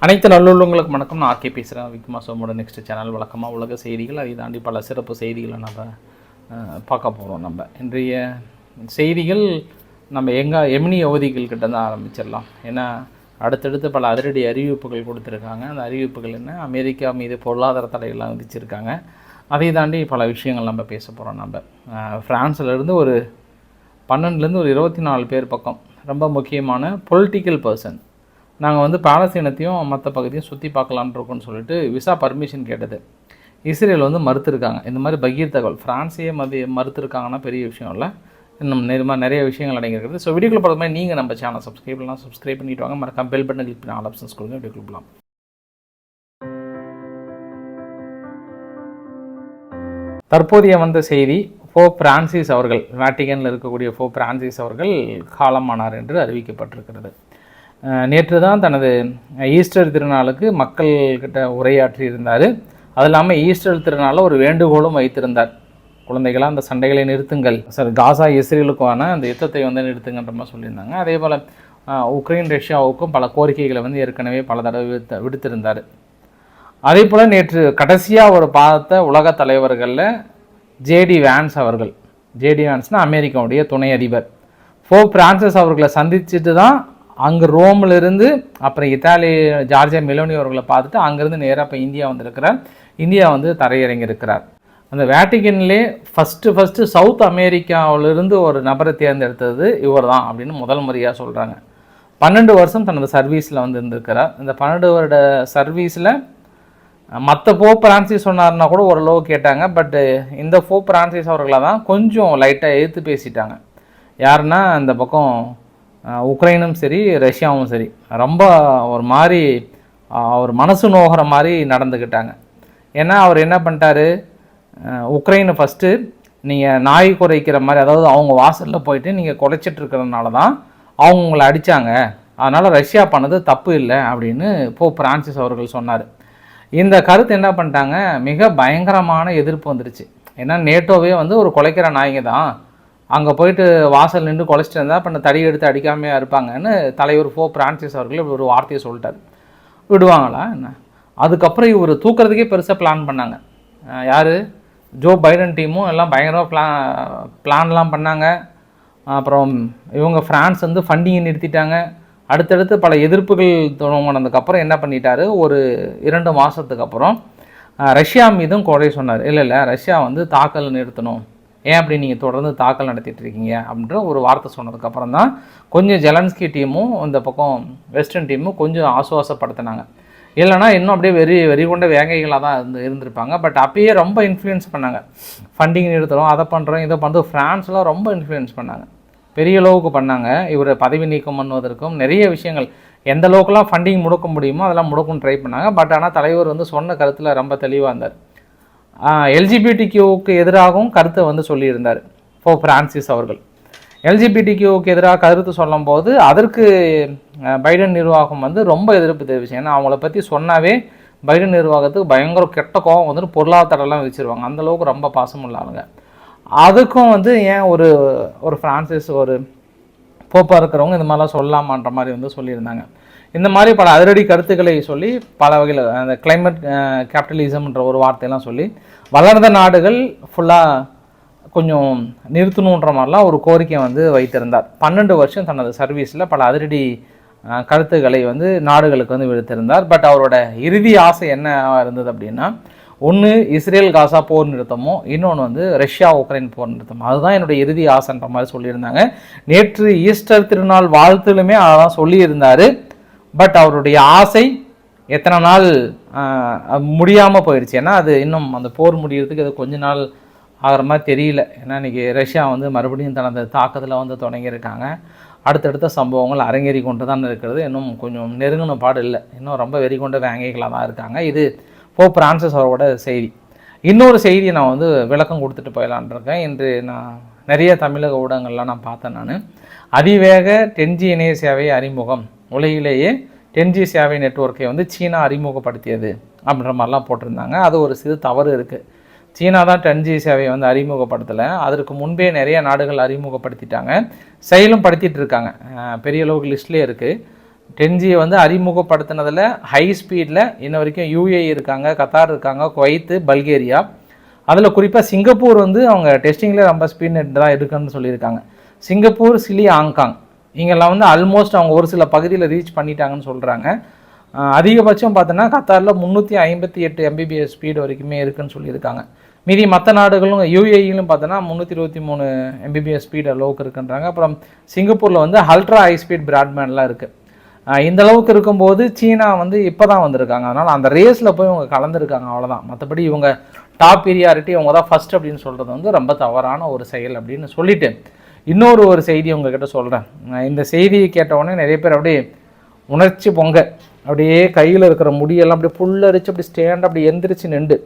அனைத்து நல்லுள்ளவங்களுக்கு வணக்கம். நான் ஆர்கே பேசுகிறேன் விக்மா சோமோட நெக்ஸ்ட் சேனல் வழக்கமாக உலக செய்திகள். அதை தாண்டி பல சிறப்பு செய்திகளை நம்ம பார்க்க போகிறோம் நம்ம. இன்றைய செய்திகள் நம்ம எங்கே எமினி அவதிகள் கிட்ட தான் ஆரம்பிச்சிடலாம். ஏன்னா அடுத்தடுத்து பல அதிரடி அறிவிப்புகள் கொடுத்துருக்காங்க. அந்த அறிவிப்புகள் என்ன? அமெரிக்கா மீது பொருளாதார தடைகள்லாம் விதிச்சிருக்காங்க. அதை தாண்டி பல விஷயங்கள் நம்ம பேச போகிறோம் நம்ம. அஹ், ஒரு பன்னெண்டுலேருந்து ஒரு இருபத்தி நாலு பேர் பக்கம் ரொம்ப முக்கியமான பொலிட்டிக்கல் பர்சன் நாங்கள் வந்து பாலஸ்தீனத்தையும் மற்ற பகுதியும் சுற்றி பார்க்கலான்னு இருக்கோம்னு சொல்லிட்டு விசா பர்மிஷன் கேட்டது. இஸ்ரேல் வந்து மறுத்துருக்காங்க. இந்த மாதிரி பகீர் தகவல் ஃப்ரான்ஸையே மதி மறுத்துருக்காங்கன்னா பெரிய விஷயம் இல்லை. இன்னும் நிருமா நிறைய விஷயங்கள் அடங்கியிருக்குது ஸோ வீடியோக்குள்ள பார்த்த மாதிரி நீங்கள் நம்ம சேனல் சப்ஸ்கிரைப் பண்ணலாம் சப்ஸ்கிரைப் பண்ணிட்டு வாங்க. மறக்காம பெல் பட்டன் கிளிக் பண்ணி ஆல் ஆப்ஷன்ஸ் கொடுங்க. வீடியோ கொடுக்கலாம் தற்போதைய வந்த செய்தி ஃபோ பிரான்சிஸ் அவர்கள் வேட்டிகனில் இருக்கக்கூடிய ஃபோ பிரான்சிஸ் அவர்கள் காலமானார் என்று அறிவிக்கப்பட்டிருக்கிறது. நேற்று தான் தனது ஈஸ்டர் திருநாளுக்கு மக்கள்கிட்ட உரையாற்றி இருந்தார். அது இல்லாமல் ஈஸ்டர் திருநாளில் ஒரு வேண்டுகோளும் வைத்திருந்தார். குழந்தைகளாக அந்த சண்டைகளை நிறுத்துங்கள். சார் காசா இஸ்ரேலுக்கான அந்த யுத்தத்தை வந்து நிறுத்துங்கன்ற மாதிரி சொல்லியிருந்தாங்க. அதே போல் உக்ரைன் ரஷ்யாவுக்கும் பல கோரிக்கைகளை வந்து ஏற்கனவே பல தடவை விடுத்த விடுத்திருந்தார். அதே போல் நேற்று கடைசியாக ஒரு பார்த்த உலக தலைவர்களில் ஜேடி வேன்ஸ் அவர்கள் ஜேடி வேன்ஸ்னால் அமெரிக்காவுடைய துணை அதிபர். ஃபோ பிரான்சஸ் அவர்களை சந்திச்சுட்டு தான் அங்கே ரோம்லேருந்து அப்புறம் இத்தாலி ஜார்ஜியா மெலோனி அவர்களை பார்த்துட்டு அங்கேருந்து நேராக இப்போ இந்தியா வந்திருக்கிறார். இந்தியா வந்து தரையிறங்கி இருக்கிறார் அந்த வேட்டிகன்லே ஃபஸ்ட்டு ஃபஸ்ட்டு சவுத் அமெரிக்காவிலிருந்து ஒரு நபரை தேர்ந்தெடுத்தது இவர் தான் அப்படின்னு முதல் முறையாக சொல்கிறாங்க பன்னெண்டு வருஷம் தனது சர்வீஸில் வந்து இருந்திருக்கிறார். இந்த பன்னெண்டு வருட சர்வீஸில் மற்ற போ பிரான்சிஸ் சொன்னார்னா கூட ஓரளவு கேட்டாங்க பட்டு இந்த ஃபோ பிரான்சிஸ் அவர்களை தான் கொஞ்சம் லைட்டாக எழுத்து பேசிட்டாங்க. யாருன்னா இந்த பக்கம் உக்ரைனும் சரி ரஷ்யாவும் சரி ரொம்ப ஒரு மாதிரி அவர் மனசு நோகிற மாதிரி நடந்துக்கிட்டாங்க ஏன்னா அவர் என்ன பண்ணிட்டாரு? உக்ரைனு உக்ரைனை ஃபஸ்ட்டு நீங்கள் நாய் குறைக்கிற மாதிரி அதாவது அவங்க வாசலில் போயிட்டு நீங்கள் குறைச்சிட்டு இருக்கிறதுனால தான் அவங்க உங்களை அடித்தாங்க அதனால் ரஷ்யா பண்ணது தப்பு இல்லை அப்படின்னு போ பிரான்சிஸ் அவர்கள் சொன்னார். இந்த கருத்து என்ன பண்ணிட்டாங்க? மிக பயங்கரமான எதிர்ப்பு வந்துருச்சு. ஏன்னா நேட்டோவே வந்து ஒரு குலைக்கிற நாய்ங்க தான். அங்கே போயிட்டு வாசல் நின்று குலைச்சிட்டு இருந்தால் பண்ண தடி எடுத்து அடிக்காமையாக இருப்பாங்கன்னு தலைவர் ஃபோ பிரான்சிஸ் அவர்கள் இப்படி ஒரு வார்த்தையை சொல்லிட்டார். விடுவாங்களா என்ன? அதுக்கப்புறம் இவர் தூக்குறதுக்கே பெருசாக பிளான் பண்ணாங்க. யார்? ஜோ பைடன் டீமும் எல்லாம் பயங்கரமாக பிளான் பிளான்லாம் பண்ணாங்க. அப்புறம் இவங்க ஃப்ரான்ஸ் வந்து ஃபண்டிங்கை நிறுத்திட்டாங்க. அடுத்தடுத்து பல எதிர்ப்புகள் தொடங்கினதுக்கப்புறம் என்ன பண்ணிட்டாரு? ஒரு இரண்டு மாதத்துக்கு அப்புறம் ரஷ்யா மீதும் குறை சொன்னார். இல்லை இல்லை ரஷ்யா வந்து தாக்கல் நிறுத்தணும். ஏன் அப்படி நீங்கள் தொடர்ந்து தாக்கல் நடத்திட்டு இருக்கீங்க அப்படின்ற ஒரு வார்த்தை சொன்னதுக்கப்புறம் தான் கொஞ்சம் ஜெலன்ஸ்கி டீமும் இந்த பக்கம் வெஸ்டர்ன் டீமும் கொஞ்சம் ஆசுவாசப்படுத்தினாங்க. இல்லைனா இன்னும் அப்படியே வெறி வெறி கொண்ட வேங்கைகளாக தான் இருந்து இருந்திருப்பாங்க. பட் அப்பயே ரொம்ப இன்ஃப்ளூயன்ஸ் பண்ணாங்க. ஃபண்டிங் நிறுத்துகிறோம் அதை பண்ணுறோம் இதை பண்ணுறோம் ஃப்ரான்ஸ்லாம் ரொம்ப இன்ஃப்ளூயன்ஸ் பண்ணாங்க. பெரிய அளவுக்கு பண்ணாங்க. இவர் பதவி நீக்கம் பண்ணுவதற்கும் நிறைய விஷயங்கள். எந்த அளவுக்குலாம் ஃபண்டிங் முடக்க முடியுமோ அதெல்லாம் முடக்கும் ட்ரை பண்ணாங்க. பட் ஆனால் தலைவர் வந்து சொன்ன கருத்தில் ரொம்ப தெளிவாக இருந்தார். எல்ஜிபிடி கியூவுக்கு எதிராகவும் கருத்தை வந்து சொல்லியிருந்தார். ஃபோ பிரான்சிஸ் அவர்கள். எல்ஜிபிடி கியூவுக்கு எதிராக கருத்து சொல்லும்போது அதற்கு பைடன் நிர்வாகம் வந்து ரொம்ப எதிர்ப்பு தெரிவிச்சு ஏன்னா அவங்கள பற்றி சொன்னாவே பைடன் நிர்வாகத்துக்கு பயங்கர கெட்ட கோபம் வந்துட்டு பொருளாதாரம்லாம் விதிச்சிருவாங்க அந்தளவுக்கு ரொம்ப பாசம் உள்ளாளுங்க அதுக்கும் வந்து ஏன் ஒரு ஒரு ஃப்ரான்சிஸ் ஒரு போப்பாக இருக்கிறவங்க இந்த மாதிரிலாம் சொல்லலாமான்ற மாதிரி வந்து சொல்லியிருந்தாங்க. இந்த மாதிரி பல அதிரடி கருத்துக்களை சொல்லி பல வகையில் அந்த கிளைமேட் கேபிட்டலிசம்ன்ற ஒரு வார்த்தையெல்லாம் சொல்லி வளர்ந்த நாடுகள் ஃபுல்லாக கொஞ்சம் நிறுத்தணுன்ற மாதிரிலாம் ஒரு கோரிக்கை வந்து வைத்திருந்தார். பன்னெண்டு வருஷம் தனது சர்வீஸில் பல அதிரடி கருத்துக்களை வந்து நாடுகளுக்கு வந்து விடுத்திருந்தார். பட் அவரோட இறுதி ஆசை என்ன இருந்தது அப்படின்னா ஒன்று இஸ்ரேல் காசா போர் நிறுத்தமோ இன்னொன்று வந்து ரஷ்யா உக்ரைன் போர் நிறுத்தமோ. அதுதான் என்னுடைய இறுதி ஆசைன்ற மாதிரி சொல்லியிருந்தாங்க. நேற்று ஈஸ்டர் திருநாள் வாழ்த்துலுமே அதான் சொல்லியிருந்தார். பட் அவருடைய ஆசை எத்தனை நாள் முடியாமல் போயிடுச்சு ஏன்னா அது இன்னும் அந்த போர் முடியறதுக்கு அது கொஞ்ச நாள் ஆகிற மாதிரி தெரியல. ஏன்னா இன்றைக்கி ரஷ்யா வந்து மறுபடியும் தனது தாக்கத்தில் வந்து தொடங்கியிருக்காங்க. அடுத்தடுத்த சம்பவங்கள் அரங்கேறி கொண்டு தான் இருக்கிறது. இன்னும் கொஞ்சம் நெருங்கின பாடு இல்லை. இன்னும் ரொம்ப வெறி கொண்ட வேங்கைகளாக தான் இருக்காங்க. இது போ பிரான்சஸ் அவரோட செய்தி. இன்னொரு செய்தியை நான் வந்து விளக்கம் கொடுத்துட்டு போயிடலான் இருக்கேன். இன்று நான் நிறைய தமிழக ஊடகங்கள்லாம் நான் பார்த்தேன் நான். அதிவேக டென்ஜி இணைய சேவை அறிமுகம். உலகிலேயே டென்ஜி சேவை நெட்வொர்க்கை வந்து சீனா அறிமுகப்படுத்தியது அப்படின்ற மாதிரிலாம் போட்டிருந்தாங்க. அது ஒரு சிறு தவறு இருக்குது சீனா தான் டென்ஜி சேவையை வந்து அறிமுகப்படுத்தலை. அதற்கு முன்பே நிறைய நாடுகள் அறிமுகப்படுத்திட்டாங்க. செயலும் படுத்திட்டு இருக்காங்க. பெரிய அளவுக்கு லிஸ்ட்லேயே இருக்குது டென்ஜியை வந்து அறிமுகப்படுத்தினதில் ஹை ஸ்பீடில் இன்ன வரைக்கும் யூஏ இருக்காங்க கத்தார் இருக்காங்க குவைத்து பல்கேரியா. அதில் குறிப்பாக சிங்கப்பூர் வந்து அவங்க டெஸ்டிங்கில் ரொம்ப ஸ்பீட் நெட் தான் இருக்குன்னு சொல்லியிருக்காங்க. Singapore Chile Hong Kong. இங்கெல்லாம் வந்து ஆல்மோஸ்ட் அவங்க ஒரு சில பகுதியில் ரீச் பண்ணிட்டாங்கன்னு சொல்கிறாங்க அதிகபட்சம் பார்த்தோன்னா கத்தாரில் முந்நூற்றி ஐம்பத்தி எட்டு எம்பிபிஎஸ் ஸ்பீடு வரைக்குமே இருக்குன்னு சொல்லியிருக்காங்க. மீதி மற்ற நாடுகளும் யூஏஇலும் பார்த்தோன்னா முந்நூற்றி இருபத்தி மூணு எம்பிபிஎஸ் ஸ்பீடு அளவுக்கு இருக்குன்றாங்க. அப்புறம் சிங்கப்பூரில் வந்து அல்ட்ரா ஹை ஸ்பீட் பிராட்பேண்ட்லாம் இருக்குது இந்த அளவுக்கு இருக்கும்போது சீனா வந்து இப்போ தான் வந்திருக்காங்க. அதனால் அந்த ரேஸில் போய் இவங்க கலந்துருக்காங்க அவ்வளோதான் மற்றபடி இவங்க டாப் பிரியாரிட்டி அவங்க தான் ஃபஸ்ட் அப்படின்னு சொல்கிறது வந்து ரொம்ப தவறான ஒரு செயல் அப்படின்னு சொல்லிட்டு இன்னொரு ஒரு செய்தி உங்ககிட்ட சொல்கிறேன் இந்த செய்தியை கேட்டவுடனே நிறைய பேர் அப்படியே உணர்ச்சி பொங்க. அப்படியே கையில் இருக்கிற முடியெல்லாம் அப்படியே புல்லரிச்சு அப்படி ஸ்டேண்ட் அப்படி எந்திரிச்சு நின்று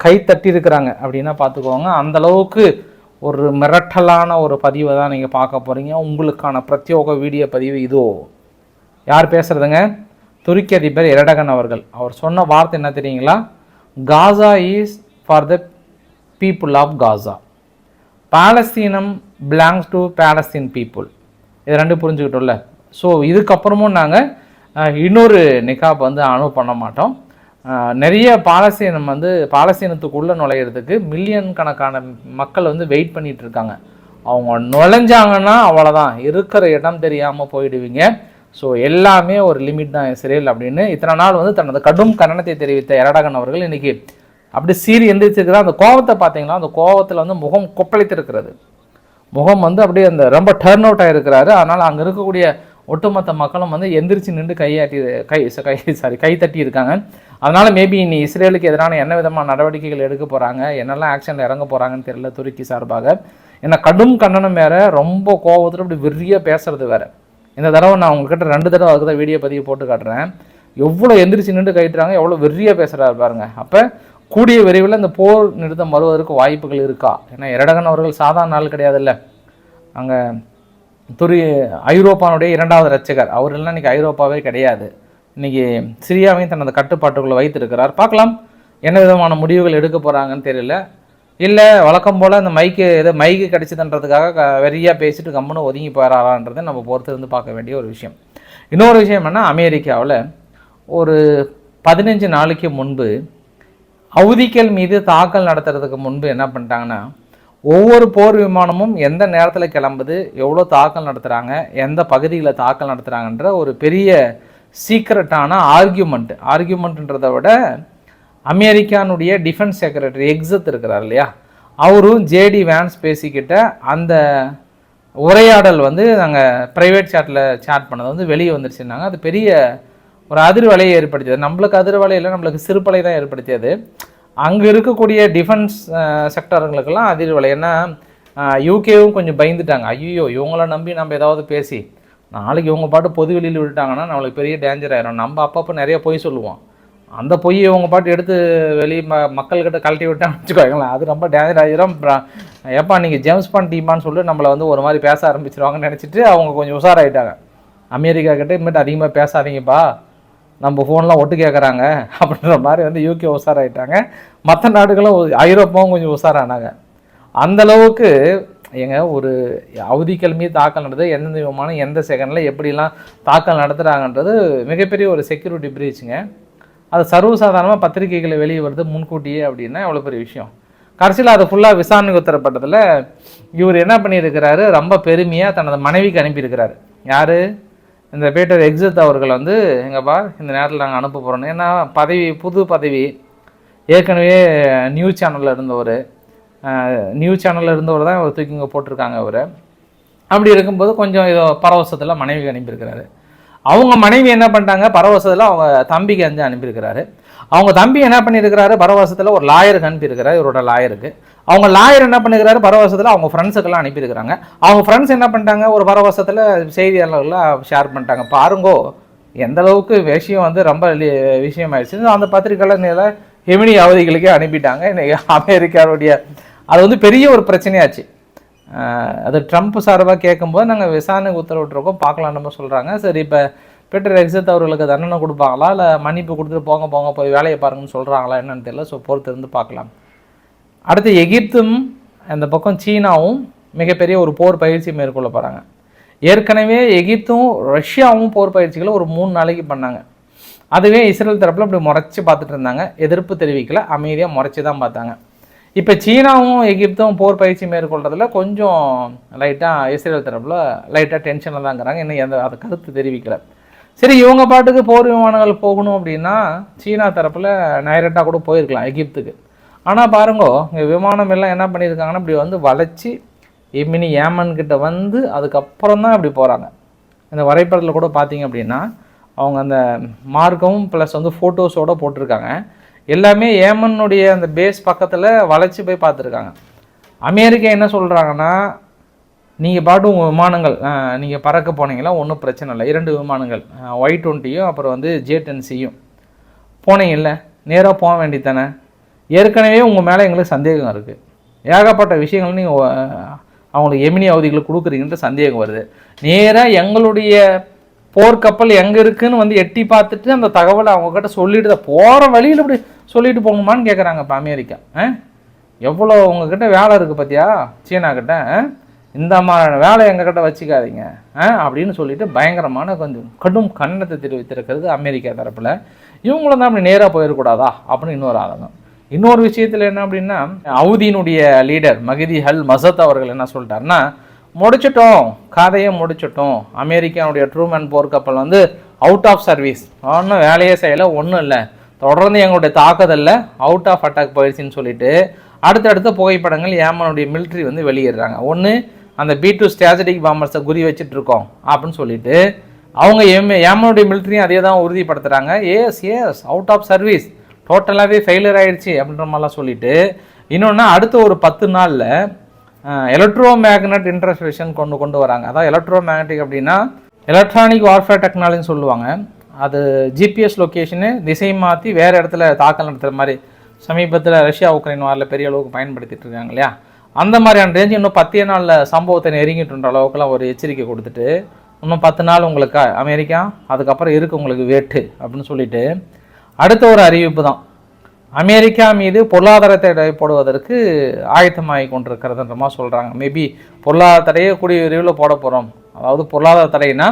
கை தட்டி இருக்கிறாங்க அப்படின்னா பார்த்துக்கோங்க. அந்த அளவுக்கு ஒரு மிரட்டலான ஒரு பதிவை தான் நீங்கள் பார்க்க போகிறீங்க உங்களுக்கான பிரத்யோக வீடியோ பதிவு இதோ. யார் பேசுகிறதுங்க துருக்கி அதிபர் எரடகன் அவர்கள். அவர் சொன்ன வார்த்தை என்ன தெரியுங்களா? Gaza is for the people of Gaza பாலஸ்தீனம் பிலாங்ஸ் டு பேலஸ்தீன் பீப்புள் இது ரெண்டு புரிஞ்சுக்கிட்டோம்ல. ஸோ இதுக்கப்புறமும் நாங்கள் இன்னொரு நிகாப் வந்து அனுவ் பண்ண மாட்டோம். நிறைய பாலஸ்தீனம் வந்து பாலஸ்தீனத்துக்குள்ளே நுழையிறதுக்கு மில்லியன் கணக்கான மக்கள் வந்து வெயிட் பண்ணிகிட்டு இருக்காங்க. அவங்க நுழைஞ்சாங்கன்னா அவ்வளோதான் இருக்கிற இடம் தெரியாமல் போயிடுவீங்க. ஸோ எல்லாமே ஒரு லிமிட் தான் இஸ்ரேல் அப்படின்னு. இத்தனை நாள் வந்து தனது கடும் கண்டனத்தை தெரிவித்த எரடகன் அவர்கள் இன்னைக்கு அப்படி சீறி எந்திரிச்சிருக்கிற அந்த கோவத்தை பார்த்தீங்கன்னா அந்த கோவத்தில் வந்து முகம் கொப்பளித்திருக்கிறது. முகம் வந்து அப்படியே அந்த ரொம்ப டர்ன் அவுட் ஆகிருக்கிறாரு அதனால் அங்கே இருக்கக்கூடிய ஒட்டுமொத்த மக்களும் வந்து எந்திரிச்சு நின்று கையாட்டி கை கை சாரி கை தட்டி இருக்காங்க. அதனால் மேபி இனி இஸ்ரேலுக்கு எதிரான என்ன விதமான நடவடிக்கைகள் எடுக்க போகிறாங்க என்னெல்லாம் ஆக்ஷனில் இறங்க போகிறாங்கன்னு தெரியல துருக்கி சார்பாக. ஏன்னா கடும் கண்டனம் வேறு ரொம்ப கோவத்தில் அப்படி வெறியாக பேசுறது வேறு. இந்த தடவை நான் உங்ககிட்ட ரெண்டு தடவை அதுக்கு தான் வீடியோ பதிவு போட்டு காட்டுறேன். எவ்வளோ எந்திரிச்சு நின்று கைட்டுறாங்க எவ்வளோ வெறியாக பேசுகிறாரு பாருங்கள் அப்போ கூடிய விரைவில் இந்த போர் நிறுத்தம் வருவதற்கு வாய்ப்புகள் இருக்கா? ஏன்னா எரடகன் அவர்கள் சாதாரண நாள் கிடையாதுல்ல. அங்கே துரி ஐரோப்பானுடைய இரண்டாவது ரட்சகர் அவர் எல்லாம் இன்னைக்கு ஐரோப்பாவே கிடையாது. இன்னைக்கு சிரியாவையும் தனது கட்டுப்பாட்டுக்குள்ளே வைத்திருக்கிறார். பார்க்கலாம். என்ன விதமான முடிவுகள் எடுக்க போகிறாங்கன்னு தெரியல. இல்லை வழக்கம் போல் அந்த மைக்கு ஏதோ மைக்கு கிடச்சிதுன்றதுக்காக க வெறியாக பேசிட்டு கம்முன்னு ஒதுங்கி போகிறாரான்றதை நம்ம பொறுத்து இருந்து பார்க்க வேண்டிய ஒரு விஷயம். இன்னொரு விஷயம் என்ன அமெரிக்காவில் ஒரு பதினஞ்சு நாளைக்கு முன்பு ஹவுதிகள் மீது தாக்கல் நடத்துறதுக்கு முன்பு என்ன பண்ணிட்டாங்கன்னா ஒவ்வொரு போர் விமானமும் எந்த நேரத்தில் கிளம்புது எவ்வளோ தாக்கல் நடத்துகிறாங்க எந்த பகுதியில் தாக்கல் நடத்துகிறாங்கன்ற ஒரு பெரிய சீக்ரெட்டான ஆர்கியூமெண்ட் ஆர்கியூமெண்ட்ன்றதை விட அமெரிக்கானுடைய டிஃபென்ஸ் செக்ரட்டரி எக்ஸத் இருக்கிறார் இல்லையா? அவரும் ஜேடி வேன்ஸ் பேசிக்கிட்ட அந்த உரையாடல் வந்து நாங்கள் ப்ரைவேட் சாட்டில் சேட் பண்ணது வந்து வெளியே வந்துருச்சுன்னாங்க. அது பெரிய ஒரு அதிர்வலையை ஏற்படுத்தியது. நம்மளுக்கு அதிர்வலை இல்லை நம்மளுக்கு சிறுபலை தான் ஏற்படுத்தியது. அங்கே இருக்கக்கூடிய டிஃபென்ஸ் செக்டருங்களுக்கெல்லாம் அதிர்வலை. ஏன்னா யூகேவும் கொஞ்சம் பயந்துட்டாங்க. ஐயோ இவங்கள நம்பி நம்ம ஏதாவது பேசி நாளைக்கு இவங்க பாட்டு பொது வெளியில் விட்டுட்டாங்கன்னா நம்மளுக்கு பெரிய டேஞ்சர் ஆயிரும். நம்ம அப்பப்போ நிறைய பொய் சொல்லுவோம். அந்த பொய் இவங்க பாட்டு எடுத்து வெளியே ம மக்கள்கிட்ட கழட்டி விட்டான்னு வச்சுக்கோங்களேன். அது ரொம்ப டேஞ்சர் ஆகிரும் அப்புறம் ஏப்பா நீங்கள் ஜேம்ஸ் பாண்ட் டீமான்னு சொல்லி நம்மளை வந்து ஒரு மாதிரி பேச ஆரம்பிச்சிருவாங்கன்னு நினச்சிட்டு அவங்க கொஞ்சம் உஷாராயிட்டாங்க. அமெரிக்கா கிட்ட இனிமேட்டு அதிகமாக பேசாதீங்கப்பா. நம்ம ஃபோன்லாம் ஒட்டு கேட்குறாங்க அப்படின்ற மாதிரி வந்து யூகே உஷாராயிட்டாங்க. மற்ற நாடுகளும் ஐரோப்பாவும் கொஞ்சம் உஷாரானாங்க. அந்த அளவுக்கு ஏங்க ஒரு அவதிகள் மீது தாக்கல் நடந்தது. எந்தெந்த விமானம் எந்த செகண்டில் எப்படிலாம் தாக்கல் நடத்துகிறாங்கன்றது மிகப்பெரிய ஒரு செக்யூரிட்டி பிரீச்சுங்க அது சர்வசாதாரணமாக பத்திரிகைகளை வெளியே வருது முன்கூட்டியே அப்படின்னா எவ்வளோ பெரிய விஷயம். கடைசியில் அது ஃபுல்லாக விசாரணைக்கு உத்தரப்பட்டதில் இவர் என்ன பண்ணியிருக்கிறாரு? ரொம்ப பெருமையாக தனது மனைவிக்கு அனுப்பியிருக்கிறாரு. யார்? இந்த பீட்டர் எக்ஸித் அவர்கள் வந்து எங்கப்பா இந்த நேரத்தில் நாங்கள் அனுப்ப போகிறோம் ஏன்னா பதவி புது பதவி. ஏற்கனவே நியூஸ் சேனலில் இருந்தவர். நியூஸ் சேனலில் இருந்தவர் தான் இவர் தூக்கி இங்கே போட்டிருக்காங்க அவர். அப்படி இருக்கும்போது கொஞ்சம் ஏதோ பரவசத்தில் மனைவிக்கு அனுப்பியிருக்கிறாரு. அவங்க மனைவி என்ன பண்ணிட்டாங்க? பரவசத்தில் அவங்க தம்பிக்கு வந்து அனுப்பியிருக்கிறாரு. அவங்க தம்பி என்ன பண்ணியிருக்கிறாரு? பரவசத்தில் ஒரு லாயருக்கு அனுப்பியிருக்கிறார். இவரோட லாயருக்கு. அவங்க லாயர் என்ன பண்ணிருக்கிறாரு? பரவசத்தில் அவங்க ஃப்ரெண்ட்ஸுக்கெல்லாம் அனுப்பியிருக்கிறாங்க. அவங்க ஃப்ரெண்ட்ஸ் என்ன பண்ணிட்டாங்க? ஒரு பரவசத்தில் செய்தியாளர்கள்லாம் ஷேர் பண்ணிட்டாங்க. பாருங்கோ எந்த அளவுக்கு விஷயம் வந்து ரொம்ப லி- விஷயமாயிடுச்சு. அந்த பத்திரிக்கையில் ஹெமினி அவதிகளுக்கே அனுப்பிட்டாங்க. இன்றைக்கி அமெரிக்காவுடைய அது வந்து பெரிய ஒரு பிரச்சனையாச்சு. அது ட்ரம்ப் சார்பாக கேட்கும்போது நாங்கள் விசாரணைக்கு உத்தரவிட்டிருக்கோம். பார்க்கலாம் நம்ம சொல்கிறாங்க சரி இப்போ பீட்டர் எக்ஸத் அவர்களுக்கு தண்டனை கொடுப்பாங்களா? இல்லை மன்னிப்பு கொடுத்துட்டு போங்க போங்க போய் வேலையை பாருங்கன்னு சொல்கிறாங்களா என்னன்னு தெரியல. ஸோ பொறுத்து இருந்து பார்க்கலாம். அடுத்து எகிப்தும் அந்த பக்கம் சீனாவும் மிகப்பெரிய ஒரு போர் பயிற்சி மேற்கொள்ள போகிறாங்க ஏற்கனவே எகிப்தும் ரஷ்யாவும் போர் பயிற்சிகளை ஒரு மூணு நாளைக்கு பண்ணாங்க. அதுவே இஸ்ரேல் தரப்பில் அப்படி முறைச்சி பார்த்துட்டு இருந்தாங்க. எதிர்ப்பு தெரிவிக்கல அமைதியாக முறைச்சி தான் பார்த்தாங்க. இப்போ சீனாவும் எகிப்தும் போர் பயிற்சி மேற்கொள்றதுல கொஞ்சம் லைட்டாக இஸ்ரேல் தரப்பில் லைட்டாக டென்ஷனில் தாங்கிறாங்க இன்னும் எந்த அது கருத்து தெரிவிக்கல. சரி இவங்க பாட்டுக்கு போர் விமானங்கள் போகணும் அப்படின்னா சீனா தரப்பில் டைரெக்டாக கூட போயிருக்கலாம் எகிப்துக்கு. ஆனால் பாருங்கோ இங்கே விமானம் எல்லாம் என்ன பண்ணியிருக்காங்கன்னா இப்படி வந்து வளைச்சி எமினி ஏமன் கிட்ட வந்து அதுக்கப்புறம் தான் இப்படி போகிறாங்க இந்த வரைபடத்தில் கூட பார்த்தீங்க அப்படின்னா அவங்க அந்த மார்க்கும் ப்ளஸ் வந்து ஃபோட்டோஸோடு போட்டிருக்காங்க. எல்லாமே ஏமனுடைய அந்த பேஸ் பக்கத்தில் வளைச்சி போய் பார்த்துருக்காங்க. அமெரிக்கா என்ன சொல்கிறாங்கன்னா நீங்கள் பாட்டு உங்கள் விமானங்கள் நீங்கள் பறக்க போனீங்களா ஒன்றும் பிரச்சனை இல்லை. இரண்டு விமானங்கள் ஒய் டுவெண்ட்டியும் அப்புறம் வந்து ஜே டென்சியும் போனீங்கல்ல நேராக போக வேண்டியதானே ஏற்கனவே உங்கள் மேலே எங்களுக்கு சந்தேகம் இருக்குது ஏகப்பட்ட விஷயங்கள் நீங்கள் அவங்களுக்கு எமினி அவதிகளை கொடுக்குறீங்கன்ற சந்தேகம் வருது. நேராக எங்களுடைய போர்க்கப்பல் எங்கே இருக்குன்னு வந்து எட்டி பார்த்துட்டு அந்த தகவலை அவங்கக்கிட்ட சொல்லிட்டு போகிற வழியில் இப்படி சொல்லிட்டு போகணுமான்னு கேட்குறாங்க இப்போ அமெரிக்கா. ஆ எவ்வளோ உங்ககிட்ட வேலை இருக்குது பார்த்தியா சீனா கிட்ட இந்த மாதிரியான வேலை எங்ககிட்ட வச்சுக்காதீங்க. ஆ அப்படின்னு சொல்லிட்டு பயங்கரமான கொஞ்சம் கடும் கண்ணத்தை தெரிவித்திருக்கிறது அமெரிக்கா தரப்பில். இவங்களும் தான் அப்படி நேராக போயிடக்கூடாதா? அப்படின்னு இன்னொரு ஆதங்கம். இன்னொரு விஷயத்தில் என்ன அப்படின்னா அவுதியினுடைய லீடர் மகிதி ஹல் மசத் அவர்கள் என்ன சொல்லிட்டாருன்னா முடிச்சிட்டோம் கதையை முடிச்சிட்டோம். அமெரிக்கானுடைய ட்ரூமேன் போர்க்கப்பல் வந்து அவுட் ஆஃப் சர்வீஸ் ஒன்றும் வேலையே செய்யலை ஒன்றும் இல்லை. தொடர்ந்து எங்களுடைய தாக்குதலில் அவுட் ஆஃப் அட்டாக் போயிடுச்சுன்னு சொல்லிட்டு அடுத்தடுத்த புகைப்படங்கள் ஏமனுடைய மிலிட்ரி வந்து வெளியிடுறாங்க ஒன்று அந்த பி டூ ஸ்ட்ராட்டஜிக் பாம்பர்ஸை குறி வச்சுட்டு இருக்கோம் அப்படின்னு சொல்லிட்டு அவங்க எம் ஏமனுடைய மிலிட்ரியும் அதே தான் உறுதிப்படுத்துகிறாங்க A S A S out of service டோட்டலாகவே ஃபெயிலியர் ஆகிடுச்சி அப்படின்ற மாதிரிலாம் சொல்லிட்டு இன்னொன்று அடுத்த ஒரு பத்து நாளில் எலக்ட்ரோ மேக்னட் இன்டர்ஃபேஷன் கொண்டு கொண்டு வராங்க. அதான் எலக்ட்ரோ மேக்னட்டிக் அப்படின்னா எலக்ட்ரானிக் வார்ஃபேர் டெக்னாலஜின்னு சொல்லுவாங்க. அது ஜிபிஎஸ் லொக்கேஷனு திசை மாற்றி வேறு இடத்துல தாக்கல் நடத்துகிற மாதிரி சமீபத்தில் ரஷ்யா உக்ரைன் வாரில் பெரிய அளவுக்கு பயன்படுத்திட்டு இருக்காங்க இல்லையா? அந்த மாதிரியான ரேஞ்சு இன்னும் பத்தே நாளில் சம்பவத்தை நெருங்கிட்டுன்ற அளவுக்குலாம் ஒரு எச்சரிக்கை கொடுத்துட்டு இன்னும் பத்து நாள் உங்களுக்கு அமெரிக்கா அதுக்கப்புறம் இருக்குது உங்களுக்கு வேட்டு அப்படின்னு சொல்லிட்டு அடுத்த ஒரு அறிவிப்பு தான். அமெரிக்கா மீது பொருளாதார தடை போடுவதற்கு ஆயத்தமாகி கொண்டிருக்கிறதுன்ற மாதிரி சொல்கிறாங்க மேபி பொருளாதார தடையை கூடிய விரைவில் போட போகிறோம் அதாவது பொருளாதார தடைனா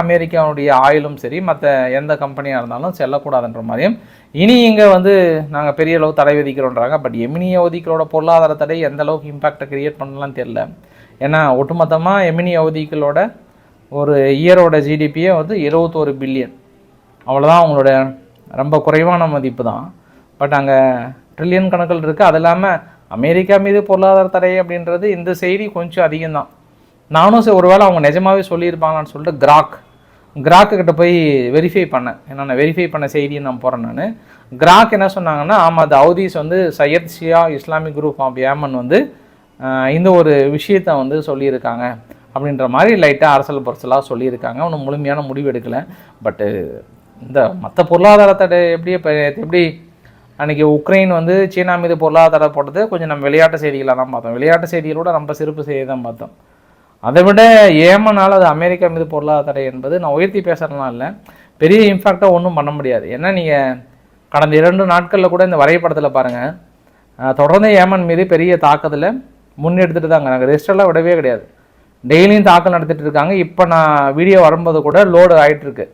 அமெரிக்காவுடைய ஆயிலும் சரி மற்ற எந்த கம்பெனியாக இருந்தாலும் செல்லக்கூடாதுன்ற மாதிரியும். இனி இங்கே வந்து நாங்கள் பெரிய அளவு தடை விதிக்கிறோன்றாங்க. பட் எமினிய அவதிகளோட பொருளாதார தடை எந்த அளவுக்கு இம்பேக்டை கிரியேட் பண்ணலாம் தெரில ஏன்னா ஒட்டுமொத்தமாக எமினி அவதிகளோட ஒரு இயரோட ஜிடிபியே வந்து இருபத்தோரு பில்லியன் அவ்வளோதான் அவங்களோட ரொம்ப குறைவான மதிப்பு தான். பட் அங்கே ட்ரில்லியன் கணக்கில் இருக்குது அது இல்லாமல் அமெரிக்கா மீது பொருளாதார தடை அப்படின்றது இந்த செய்தி கொஞ்சம் அதிகம்தான் நானும் சரி ஒருவேளை அவங்க நிஜமாவே சொல்லியிருப்பாங்களான்னு சொல்லிட்டு கிராக் கிராக்கு கிட்ட போய் வெரிஃபை பண்ணேன். ஏன்னா நான் வெரிஃபை பண்ண செய்தியை நான் போகிறேன் நான். கிராக் என்ன சொன்னாங்கன்னா ஆமாம் அது அவுதீஸ் வந்து Zaidi Shia Islamic group of Yemen வந்து இந்த ஒரு விஷயத்தை வந்து சொல்லியிருக்காங்க. அப்படின்ற மாதிரி லைட்டாக அரசல் பரசலாக சொல்லியிருக்காங்க. ஒன்றும் முழுமையான முடிவு எடுக்கலை. பட்டு இந்த மற்ற பொருளாதார தடை எப்படி இப்போ எப்படி அன்றைக்கி உக்ரைன் வந்து சீனா மீது பொருளாதார தடை போட்டது கொஞ்சம் நம்ம விளையாட்டு செய்திகளாக தான் பார்த்தோம். விளையாட்டு செய்திகளோட நம்ம சிறப்பு செய்தி தான் பார்த்தோம். அதை விட ஏமனால் அது அமெரிக்கா மீது பொருளாதார தடை என்பது நான் உயர்த்தி பேசுகிறதுலாம் இல்லை. பெரிய இம்பாக்டாக ஒன்றும் பண்ண முடியாது. ஏன்னா நீங்கள் கடந்த இரண்டு நாட்களில் கூட இந்த வரைபடத்தில் பாருங்கள் தொடர்ந்து ஏமன் மீது பெரிய தாக்குதலை முன்னெடுத்துட்டு தாங்க நாங்கள் ரெஸ்டெல்லாம் விடவே கிடையாது. டெய்லியும் தாக்கல் நடத்திட்டு இருக்காங்க. இப்போ நான் வீடியோ வரும்போது கூட லோடு ஆகிட்டுருக்கு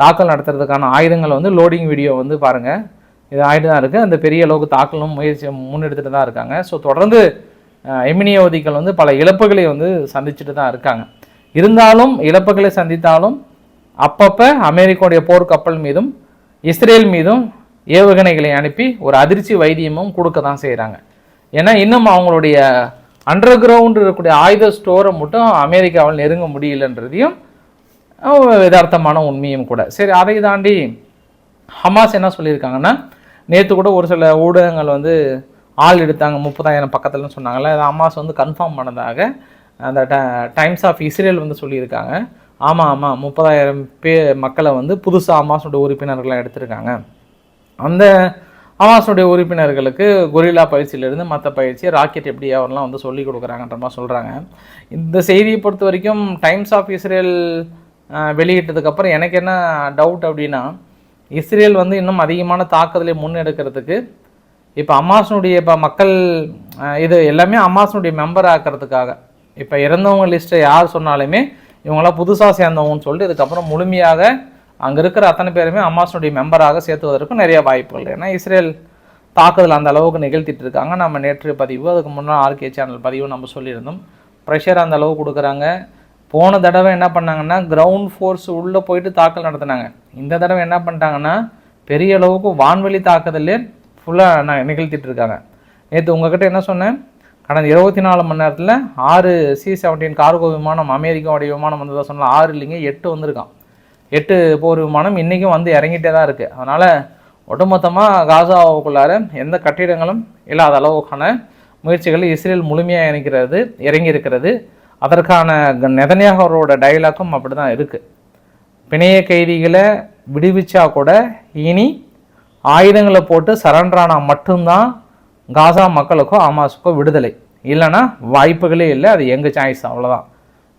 தாக்கல் நடத்துறதுக்கான ஆயுதங்கள் வந்து லோடிங் வீடியோ வந்து பாருங்கள் இது ஆகிட்டு தான் இருக்குது அந்த பெரிய அளவுக்கு தாக்கலும் முயற்சி முன்னெடுத்துட்டு தான் இருக்காங்க. ஸோ தொடர்ந்து எமினியவதிகள் வந்து பல இழப்புகளை வந்து சந்திச்சுட்டு தான் இருக்காங்க. இருந்தாலும் இழப்புகளை சந்தித்தாலும் அப்பப்போ அமெரிக்காவுடைய போர்க்கப்பல் மீதும் இஸ்ரேல் மீதும் ஏவுகணைகளை அனுப்பி ஒரு அதிர்ச்சி வைத்தியமும் கொடுக்க தான் செய்கிறாங்க ஏன்னா இன்னும் அவங்களுடைய அண்டர் கிரவுண்ட் இருக்கக்கூடிய ஆயுத ஸ்டோரை மட்டும் அமெரிக்காவில் நெருங்க முடியலன்றதையும் யதார்த்தமான உண்மையும் கூட. சரி அதை தாண்டி ஹமாஸ் என்ன சொல்லியிருக்காங்கன்னா நேற்று கூட ஒரு சில ஊடகங்கள் வந்து ஆள் எடுத்தாங்க முப்பதாயிரம் பக்கத்துலன்னு சொன்னாங்கல்ல அது ஹமாஸ் வந்து கன்ஃபார்ம் பண்ணதாக அந்த ட டைம்ஸ் ஆஃப் இஸ்ரேல் வந்து சொல்லியிருக்காங்க. ஆமாம் ஆமாம் முப்பதாயிரம் பே மக்களை வந்து புதுசாக ஹமாஸோட உறுப்பினர்களாக எடுத்திருக்காங்க. அந்த ஹமாஸோடைய உறுப்பினர்களுக்கு கொரில்லா பயிற்சியிலிருந்து மற்ற பயிற்சி ராக்கெட் எப்படி அவர்லாம் வந்து சொல்லி கொடுக்குறாங்கன்ற மாதிரி சொல்கிறாங்க இந்த செய்தியை பொறுத்த வரைக்கும் டைம்ஸ் ஆஃப் இஸ்ரேல் வெளியிட்டதுக்கப்புறம் எனக்கு என்ன டவுட் அப்படின்னா இஸ்ரேல் வந்து இன்னும் அதிகமான தாக்குதலை முன்னெடுக்கிறதுக்கு இப்போ அமாசனுடைய இப்போ மக்கள் இது எல்லாமே அமாசனுடைய மெம்பர் ஆக்கிறதுக்காக. இப்போ இறந்தவங்க லிஸ்ட்டை யார் சொன்னாலுமே இவங்களாம் புதுசாக சேர்ந்தவங்கன்னு சொல்லிட்டு இதுக்கப்புறம் முழுமையாக அங்கே இருக்கிற அத்தனை பேருமே அம்மாசனுடைய மெம்பராக சேர்த்துவதற்கும் நிறைய வாய்ப்புகள். ஏன்னா இஸ்ரேல் தாக்குதல் அந்த அளவுக்கு நிகழ்த்திட்டு இருக்காங்க. நம்ம நேற்று பதிவு அதுக்கு முன்னாள் ஆர்கே சேனல் பதிவு நம்ம சொல்லியிருந்தோம். ப்ரெஷர் அந்த அளவு கொடுக்குறாங்க. போன தடவை என்ன பண்ணாங்கன்னா கிரவுண்ட் ஃபோர்ஸ் உள்ளே போயிட்டு தாக்கல் நடத்தினாங்க. இந்த தடவை என்ன பண்ணிட்டாங்கன்னா பெரிய அளவுக்கு வான்வெளி தாக்குதலே ஃபுல்லாக நிகழ்த்திட்டு இருக்காங்க நேற்று உங்ககிட்ட என்ன சொன்னேன்? கடந்த இருபத்தி நாலு மணி நேரத்தில் ஆறு சி செவன்டீன் கார்கோ விமானம் அமெரிக்காவுடைய விமானம் வந்ததாக சொன்னால் ஆறு இல்லைங்க எட்டு வந்திருக்கான். எட்டு போர் விமானம் இன்றைக்கும் வந்து இறங்கிட்டே தான் இருக்குது அதனால் ஒட்டுமொத்தமாக காசாவுக்குள்ளார எந்த கட்டிடங்களும் இல்லாத அளவுக்கான முயற்சிகளை இஸ்ரேல் முழுமையாக இணைக்கிறது இறங்கி இருக்கிறது அதற்கான நெதன்யாக அவரோட டைலாக்கும் அப்படி தான் இருக்குது பிணைய கைதிகளை விடுவிச்சா கூட இனி ஆயுதங்களை போட்டு சரண்டரானா மட்டும்தான் காசா மக்களுக்கோ ஆமாஸுக்கோ விடுதலை. இல்லைன்னா வாய்ப்புகளே இல்லை அது எங்கள் சாய்ஸ் அவ்வளோதான்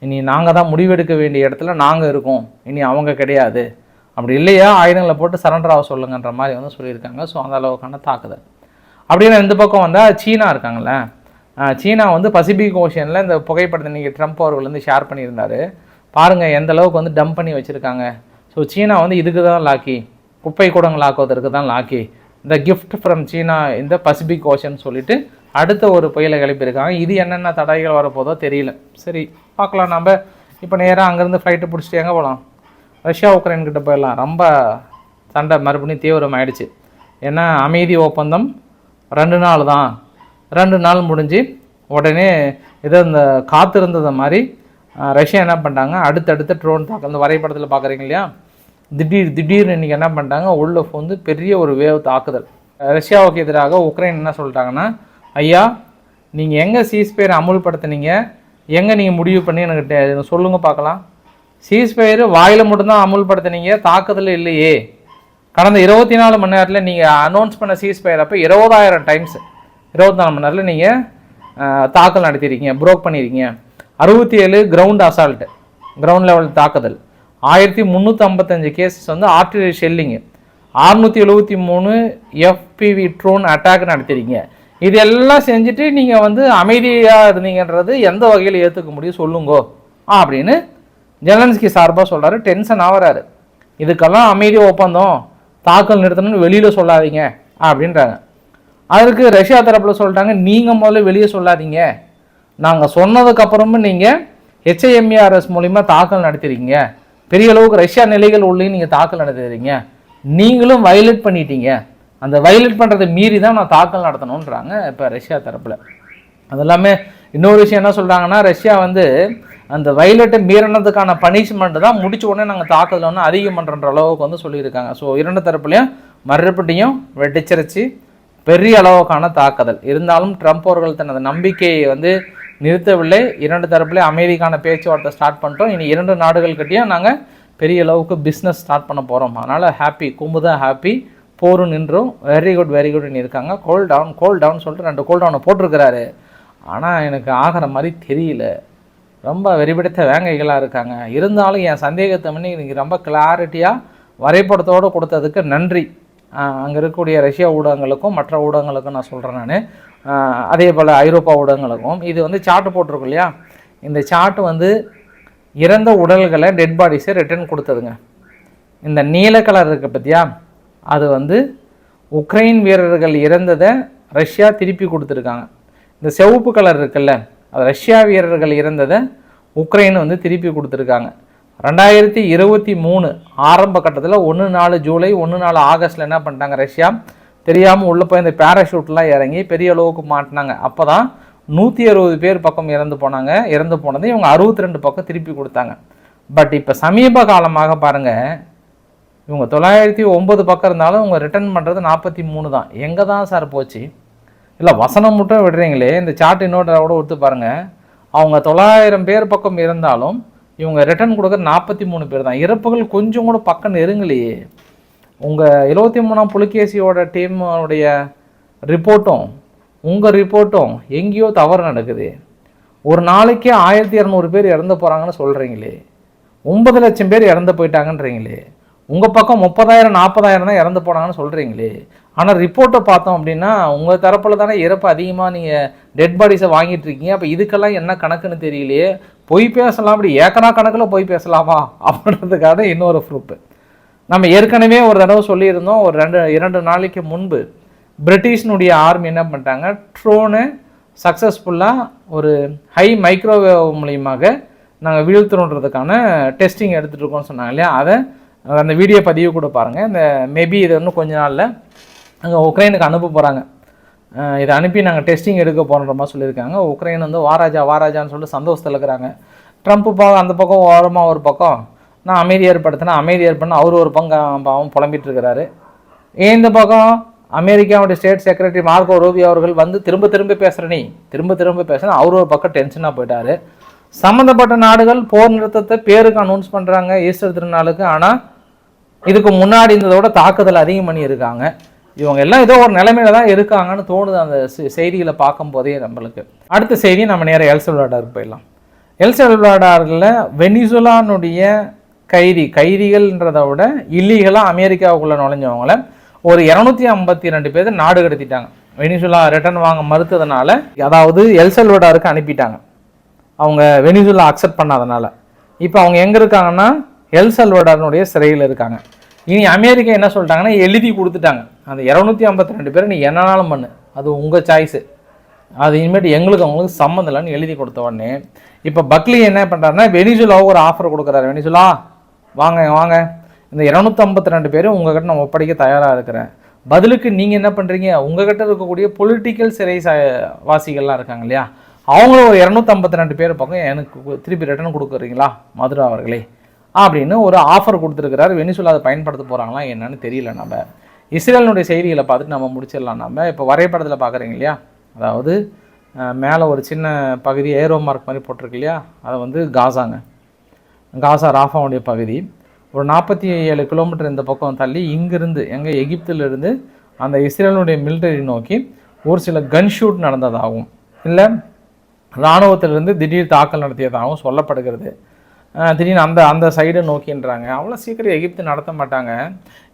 இனி நாங்கள் தான் முடிவெடுக்க வேண்டிய இடத்துல நாங்கள் இருக்கோம். இனி அவங்க கிடையாது. அப்படி இல்லையா? ஆயுதங்களை போட்டு சரண்டர் ஆக சொல்லுங்கன்ற மாதிரி வந்து சொல்லியிருக்காங்க. ஸோ அந்த அளவுக்கான தாக்குதல். அப்படின்னு இந்த பக்கம் வந்தால் சீனா இருக்காங்களே சீனா வந்து பசிபிக் ஓஷனில் இந்த புகைப்படத்தை நீங்கள் ட்ரம்ப் அவர்கள் வந்து ஷேர் பண்ணியிருந்தாரு. பாருங்கள் எந்த அளவுக்கு வந்து டம்ப் பண்ணி வச்சுருக்காங்க. ஸோ சீனா வந்து இதுக்கு தான் லாக்கி குப்பை கூடங்கள் ஆக்குவதற்கு தான் லாக்கி இந்த கிஃப்ட் ஃப்ரம் சீனா இந்த பசிபிக் ஓஷன் சொல்லிட்டு அடுத்த ஒரு புயலை கிளப்பியிருக்காங்க இது என்னென்ன தடைகள் வரப்போதோ தெரியல. சரி பார்க்கலாம். நம்ம இப்போ நேராக அங்கேருந்து ஃப்ளைட்டு பிடிச்சிட்டு எங்கே போகலாம் ரஷ்யா உக்ரைன் கிட்ட போயிடலாம். ரொம்ப சண்டை மறுபடியும் தீவிரமாயிடுச்சு. ஏன்னா அமைதி ஒப்பந்தம் ரெண்டு நாள் தான். ரெண்டு நாள் முடிஞ்சு உடனே ஏதோ இந்த காத்திருந்தது மாதிரி ரஷ்யா என்ன பண்ணிட்டாங்க? அடுத்தடுத்த ட்ரோன் தாக்கு இந்த வரைபடத்தில் பார்க்குறீங்க இல்லையா? திடீர் திடீர்னு இன்றைக்கி என்ன பண்ணிட்டாங்க? உள்ள வந்து பெரிய ஒரு வேவ் தாக்குதல். ரஷ்யாவுக்கு எதிராக உக்ரைன் என்ன சொல்லிட்டாங்கன்னா ஐயா நீங்கள் எங்கே சீஸ்பயர் அமுல்படுத்துனீங்க? எங்கே நீங்கள் முடிவு பண்ணி எனக்கு டே- சொல்லுங்கள் பார்க்கலாம் சீஸ்பயர் வாயில் மட்டும்தான் அமுல்படுத்துனீங்க தாக்குதல் இல்லையே. கடந்த இருபத்தி நாலு மணி நேரத்தில் நீங்கள் அனௌன்ஸ் பண்ண சீஸ்பயர் அப்போ இருபதாயிரம் டைம்ஸ் இருபத்தி நாலு மணி நேரத்தில் நீங்கள் தாக்கல் நடத்திருக்கீங்க ப்ரோக் பண்ணியிருக்கீங்க அறுபத்தி ஏழு கிரவுண்ட் அசால்ட்டு கிரவுண்ட் லெவல் தாக்குதல். ஆயிரத்தி முந்நூற்றி ஐம்பத்தஞ்சு கேசஸ் வந்து ஆர்டிலரி ஷெல்லிங்கு அறுநூற்றி எழுபத்தி மூணு எஃபிவி ட்ரோன் அட்டாக் நடத்திருக்கீங்க. இது எல்லாம் செஞ்சுட்டு நீங்கள் வந்து அமைதியாக இருந்தீங்கன்றது எந்த வகையில் ஏற்றுக்க முடியும் சொல்லுங்கோ அப்படின்னு ஜெலன்ஸ்கி சார்பாக சொல்கிறாரு டென்ஷன் ஆகிறாரு இதுக்கெல்லாம் அமைதி ஒப்பந்தம் தாக்கல் நிறுத்தணும்னு வெளியில் சொல்லாதீங்க அப்படின்றாங்க. அதற்கு ரஷ்யா தரப்பில் சொல்லிட்டாங்க நீங்கள் முதல்ல வெளியே சொல்லாதீங்க. நாங்கள் சொன்னதுக்கப்புறமும் நீங்கள் ஹெச்ஐஎம்ஏஆர்எஸ் மூலிமா தாக்கல் நடத்திருக்கீங்க. பெரிய அளவுக்கு ரஷ்யா நிலைகள் உள்ளே நீங்கள் தாக்கல் நடத்திடுறீங்க நீங்களும் வயலேட் பண்ணிட்டீங்க. அந்த வயலேட் பண்ணுறதை மீறி தான் நான் தாக்கல் நடத்தணுன்றாங்க இப்போ ரஷ்யா தரப்பில். அது எல்லாமே இன்னொரு விஷயம் என்ன சொல்கிறாங்கன்னா ரஷ்யா வந்து அந்த வயலட்டை மீறினதுக்கான பனிஷ்மெண்ட் தான் முடிச்ச உடனே நாங்கள் தாக்குதல் ஒன்று அதிகம் பண்ணுறன்ற அளவுக்கு வந்து சொல்லியிருக்காங்க. ஸோ இரண்டு தரப்புலையும் மறுபடியும் வெட்டிச்சிருச்சு. பெரிய அளவுக்கான தாக்குதல். இருந்தாலும் ட்ரம்ப் அவர்கள் தனது நம்பிக்கையை வந்து நிறுத்தவில்லை. இரண்டு தரப்புலையும் அமைதிக்கான பேச்சுவார்த்தை ஸ்டார்ட் பண்ணிட்டோம். இனி இரண்டு நாடுகள்கிட்டயும் நாங்கள் பெரிய அளவுக்கு பிஸ்னஸ் ஸ்டார்ட் பண்ண போகிறோம் அதனால் ஹாப்பி கும்புதான் ஹாப்பி போரும் நின்றும். வெரி குட் வெரி குட்னு இருக்காங்க. கோல் டவுன் கோல் டவுன் சொல்லிட்டு ரெண்டு கோல் டவுனை போட்டிருக்கிறாரு. ஆனால் எனக்கு ஆகிற மாதிரி தெரியல. ரொம்ப வெறிபிடித்த வேங்கைகளாக இருக்காங்க. இருந்தாலும் என் சந்தேகத்தை பண்ணி இன்னைக்கு ரொம்ப கிளாரிட்டியாக வரைபடத்தோடு கொடுத்ததுக்கு நன்றி. அங்கே இருக்கக்கூடிய ரஷ்யா ஊடகங்களுக்கும் மற்ற ஊடகங்களுக்கும் நான் சொல்கிறேன் நான். அதே போல் ஐரோப்பா ஊடகங்களுக்கும். இது வந்து சார்ட் போட்டிருக்கும் இல்லையா? இந்த சார்ட் வந்து இறந்த உடல்களை டெட் பாடிஸை ரிட்டர்ன் கொடுத்ததுங்க. இந்த நீல கலர் இருக்கு பார்த்தியா அது வந்து உக்ரைன் வீரர்கள் இறந்ததை ரஷ்யா திருப்பி கொடுத்துருக்காங்க. இந்த சிவப்பு கலர் இருக்குல்ல அது ரஷ்யா வீரர்கள் இறந்ததை உக்ரைன் வந்து திருப்பி கொடுத்துருக்காங்க. ரெண்டாயிரத்தி இருபத்தி மூணு ஆரம்ப கட்டத்தில் ஒன்று நாலு ஜூலை ஒன்று நாலு ஆகஸ்ட்டில் என்ன பண்ணிட்டாங்க ரஷ்யா? தெரியாமல் உள்ளே போய் இந்த பேராஷூட்லாம் இறங்கி பெரிய அளவுக்கு மாட்டினாங்க. அப்போ தான் நூற்றி அறுபது பேர் பக்கம் இறந்து போனாங்க. இறந்து போனது இவங்க அறுபத்தி ரெண்டு பக்கம் திருப்பி கொடுத்தாங்க. பட் இப்போ சமீப காலமாக பாருங்கள் இவங்க தொள்ளாயிரத்தி ஒம்பது பக்கம் இருந்தாலும் இவங்க ரிட்டர்ன் பண்ணுறது நாற்பத்தி மூணு தான். எங்கே தான் சார் போச்சு? இல்லை வசனம் மட்டும் விடுறீங்களே. இந்த சார்ட் இன்னொரு கூட ஒத்து பாருங்கள் அவங்க தொள்ளாயிரம் பேர் பக்கம் இருந்தாலும் இவங்க ரிட்டர்ன் கொடுக்குற நாற்பத்தி மூணு பேர் தான். இறப்புகள் கொஞ்சம் கூட பக்கம் நெருங்கலையே. உங்கள் இருபத்தி மூணாம் புலிகேசியோட டீமோடைய ரிப்போர்ட்டும் உங்கள் ரிப்போர்ட்டும் எங்கேயோ தவறு நடக்குது. ஒரு நாளைக்கே ஆயிரத்தி இரநூறு பேர் இறந்து போகிறாங்கன்னு சொல்கிறீங்களே ஒன்பது லட்சம் பேர் இறந்து போயிட்டாங்கன்றீங்களே. உங்கள் பக்கம் முப்பதாயிரம் நாற்பதாயிரம் தான் இறந்து போனாங்கன்னு சொல்கிறீங்களே ஆனால் ரிப்போர்ட்டை பார்த்தோம் அப்படின்னா உங்கள் தரப்பில் தானே இறப்பு அதிகமாக நீங்கள் டெட் பாடிஸை வாங்கிட்டு இருக்கீங்க. அப்போ இதுக்கெல்லாம் என்ன கணக்குன்னு தெரியலையே. பொய் பேசலாம் அப்படி. ஏக்கனா கணக்கில் பொய் பேசலாமா? அப்படின்றதுக்காக இன்னொரு ப்ரூஃப் நம்ம ஏற்கனவே ஒரு தடவை சொல்லியிருந்தோம். ஒரு ரெண்டு இரண்டு நாளைக்கு முன்பு பிரிட்டிஷ்னுடைய ஆர்மி என்ன பண்ணிட்டாங்க? ட்ரோனு சக்ஸஸ்ஃபுல்லாக ஒரு ஹை மைக்ரோவேவ் மூலியமாக நாங்கள் வீழ்த்தணுன்றதுக்கான டெஸ்டிங் எடுத்துகிட்டு இருக்கோம்னு சொன்னாங்க இல்லையா? அதை அந்த வீடியோ பதிவு கூட பாருங்கள் இந்த மேபி இது இன்னும் கொஞ்ச நாளில் அங்கே உக்ரைனுக்கு அனுப்ப போகிறாங்க இதை அனுப்பி நாங்கள் டெஸ்டிங் எடுக்க போகிற மாதிரி சொல்லியிருக்காங்க. உக்ரைன் வந்து வாராஜா வாராஜான்னு சொல்லிட்டு சந்தோஷத்தில் இருக்கிறாங்க. ட்ரம்ப் பக்கம் அந்த பக்கம் ஓரமாக ஒரு பக்கம் நான் அமைதி ஏற்படுத்தினா அமைதி ஏற்படுத்தினா அவர் ஒரு பங்கு அவன் புலம்பிட்டு இருக்கிறாரு. இந்த பக்கம்? அமெரிக்காவுடைய ஸ்டேட் செக்ரட்டரி மார்க்கோ ரூபி அவர்கள் வந்து திரும்ப திரும்ப பேசுகிற நீ திரும்ப திரும்ப பேசுகிறேன் அவர் ஒரு பக்கம் டென்ஷனாக போயிட்டார். சம்மந்தப்பட்ட நாடுகள் போர் நிறுத்தத்தை பேருக்கு அனௌன்ஸ் பண்ணுறாங்க ஈஸ்டர் திருநாளுக்கு. ஆனால் இதுக்கு முன்னாடி இருந்ததோட தாக்குதல் அதிகம் பண்ணி இருக்காங்க இவங்க எல்லாம் ஏதோ ஒரு நிலைமையில தான் இருக்காங்கன்னு தோணுது அந்த செய்திகளை பார்க்கும் போதே நம்மளுக்கு. அடுத்த செய்தி நம்ம நேராக எல்சல்வாடாருக்கு போயிடலாம். எல்சல்வாடாரில் வெனிசுலானுடைய கைதி கைதிகள்ன்றதை விட இல்லீகலாக அமெரிக்காவுக்குள்ளே நுழைஞ்சவங்கள ஒரு இரநூத்தி ஐம்பத்தி ரெண்டு பேர் நாடு கடத்திட்டாங்க. வெனிசுலா ரிட்டர்ன் வாங்க மறுத்ததுனால அதாவது எல்சல்வடாருக்கு அனுப்பிட்டாங்க. அவங்க வெனிசுலா அக்செப்ட் பண்ணாதனால. இப்போ அவங்க எங்கே இருக்காங்கன்னா எல்சல்வடாரனுடைய சிறையில் இருக்காங்க. இனி அமெரிக்கா என்ன சொல்லிட்டாங்கன்னா எழுதி கொடுத்துட்டாங்க. அந்த இரநூத்தி ஐம்பத்தி ரெண்டு பேரை நீ என்னனாலும் பண்ணு. அது உங்கள் சாய்ஸு அது இனிமேட்டு எங்களுக்கு அவங்களுக்கு சம்மந்தம் இல்லைன்னு எழுதி கொடுத்த உடனே இப்போ பக்லி என்ன பண்ணுறாருன்னா வெனிசுலாவுக்கு ஒரு ஆஃபர் கொடுக்குறாரு. வெனிசுலா வாங்க வாங்க. இந்த இரநூத்தம்பத்தி ரெண்டு பேரும் உங்ககிட்ட நான் ஒப்படைக்க தயாராக இருக்கிறேன். பதிலுக்கு நீங்கள் என்ன பண்ணுறீங்க உங்ககிட்ட இருக்கக்கூடிய பொலிட்டிக்கல் சிறை வாசிகள்லாம் இருக்காங்க இல்லையா? அவங்களும் ஒரு இரநூத்தம்பத்தி ரெண்டு பேர் பக்கம் எனக்கு திருப்பி ரிட்டர்ன் கொடுக்குறீங்களா? மதுரா அவர்களே. அப்படின்னு ஒரு ஆஃபர் கொடுத்துருக்கிறாரு. வெனிசுலா அதை பயன்படுத்த போகிறாங்களா என்னன்னு தெரியல நம்ம. இஸ்ரேலினுடைய செய்திகளை பார்த்துட்டு நம்ம முடிச்சிடலாம். நம்ம இப்போ வரைபடத்தில் பார்க்குறீங்க இல்லையா? அதாவது மேலே ஒரு சின்ன பகுதி ஏரோ மார்க் மாதிரி போட்டிருக்கு இல்லையா? அதை வந்து காசாங்க. காசா ராஃபாவுடைய பகுதி. ஒரு நாற்பத்தி ஏழு கிலோமீட்டர் இந்த பக்கம் தள்ளி இங்கிருந்து எங்கே எகிப்திலிருந்து அந்த இஸ்ரேலுடைய மிலிட்டரி நோக்கி ஒரு சில கன் ஷூட் நடந்ததாகவும் இல்லை இராணுவத்திலிருந்து திடீர் தாக்கல் நடத்தியதாகவும் சொல்லப்படுகிறது. திடீர்னு அந்த அந்த சைடை நோக்கின்றாங்க. அவ்வளோ சீக்கிரம் எகிப்து நடத்த மாட்டாங்க.